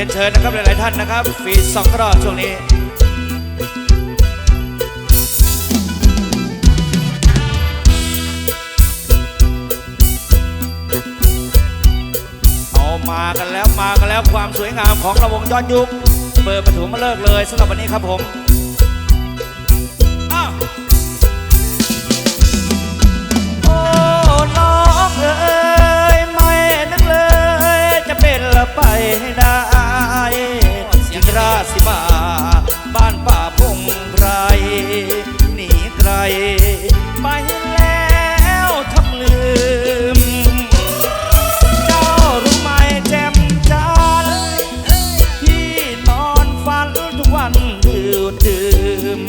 รียนเชิญนะครับหลาย ๆ ท่านนะครับฟีสองรอบช่วงนี้เอมากันแล้วมากันแล้วความสวยงามของระวงย้อนยุคเปิดประถมมาเลิกเลยสำหรับวันนี้ครับผมอโอ้น้องเอ๋ยไม่นึกเลย จะเป็นละไปให้ได้ สิมาบ้านป่าพงไพรหนีไกล ไปแล้วทำลืม เจ้ารู้ไหมแจ่มจันทร์พี่นอนฝันทุกวันดื่มดื่ม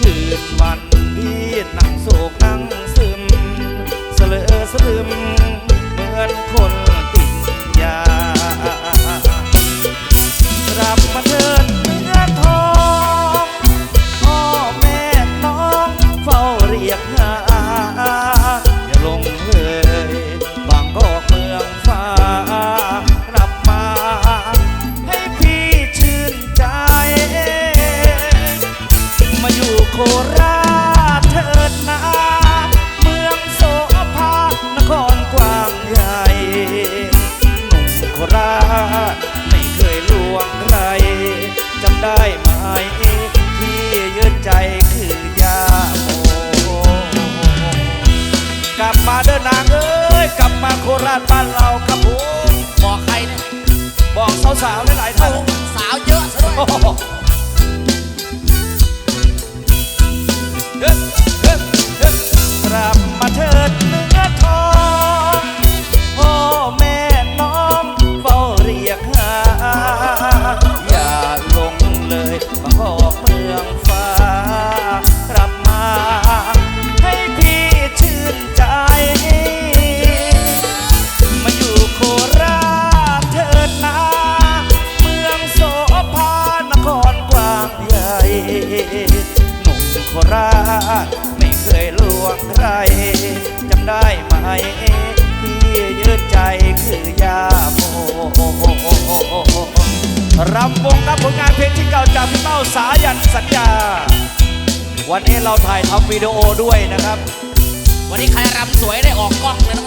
คืนวันพี่นั่งโศกนั่งซึม เสลอสลืม ยกหาอย่า บ โคราชไม่เคยลวงใครจำได้ไหมที่ยืดใจคือยาโมรำวงกับผลงานเพลงที่เก่าจากพี่เป้าสายันสัญญา วันนี้เราถ่ายทำวิดีโอด้วยนะครับ วันนี้ใครรำสวยได้ออกกล้องเลยนะ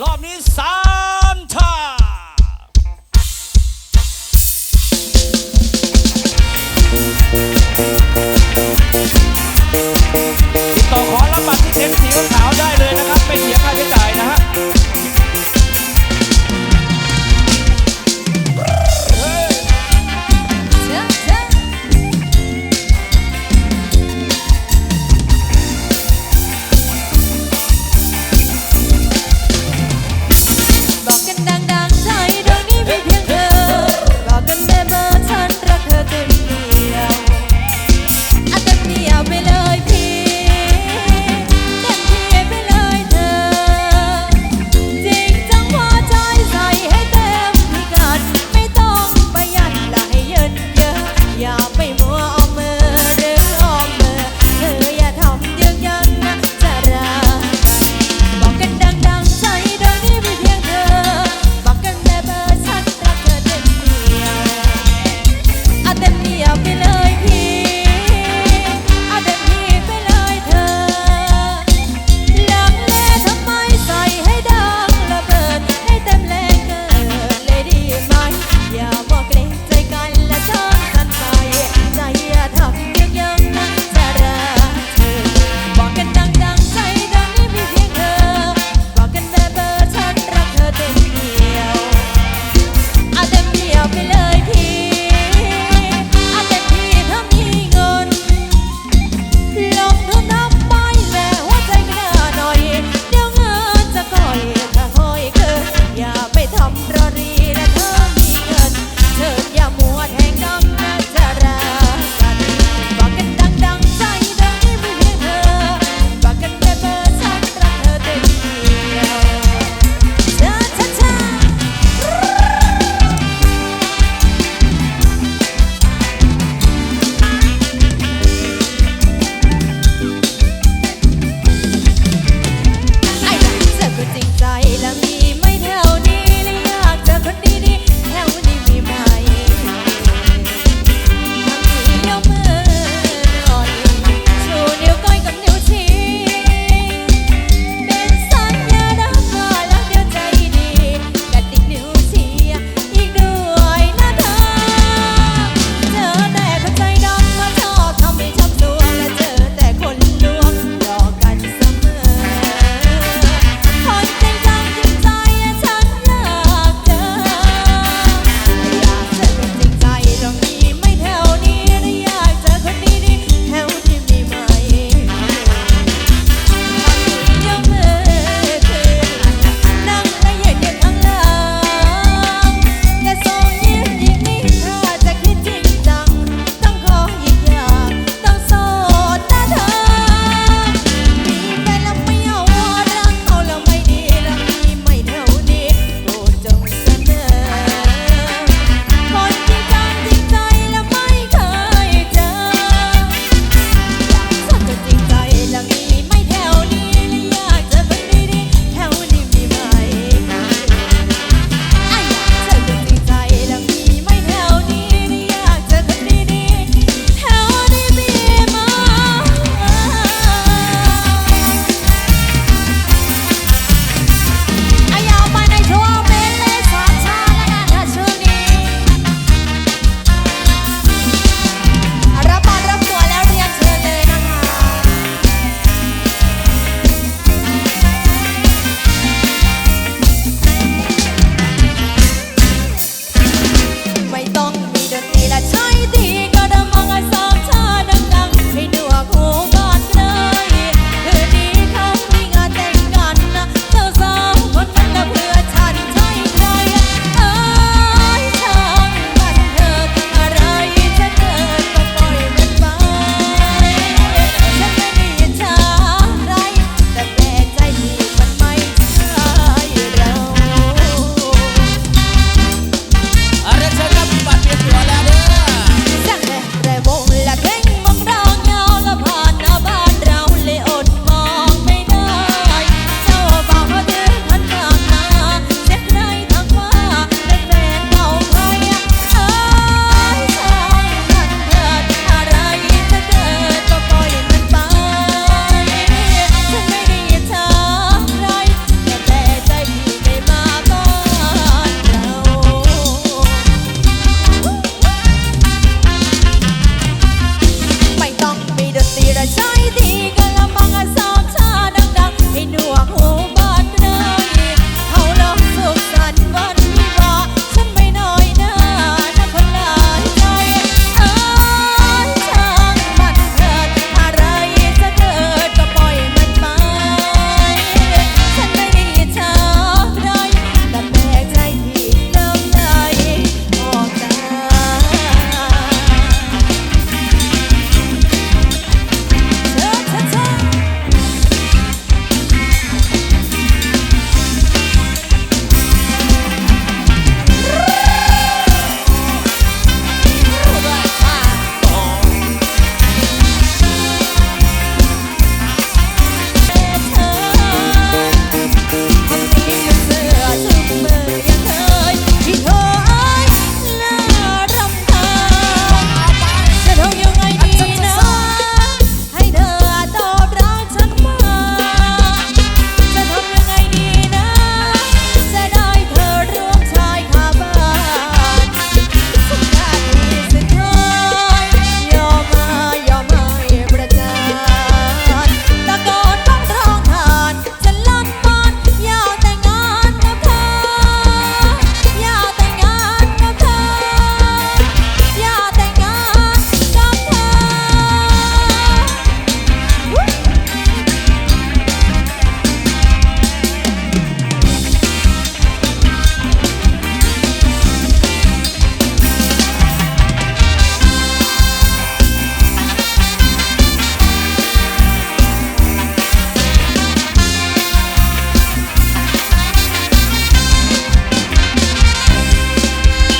รอบนี้สา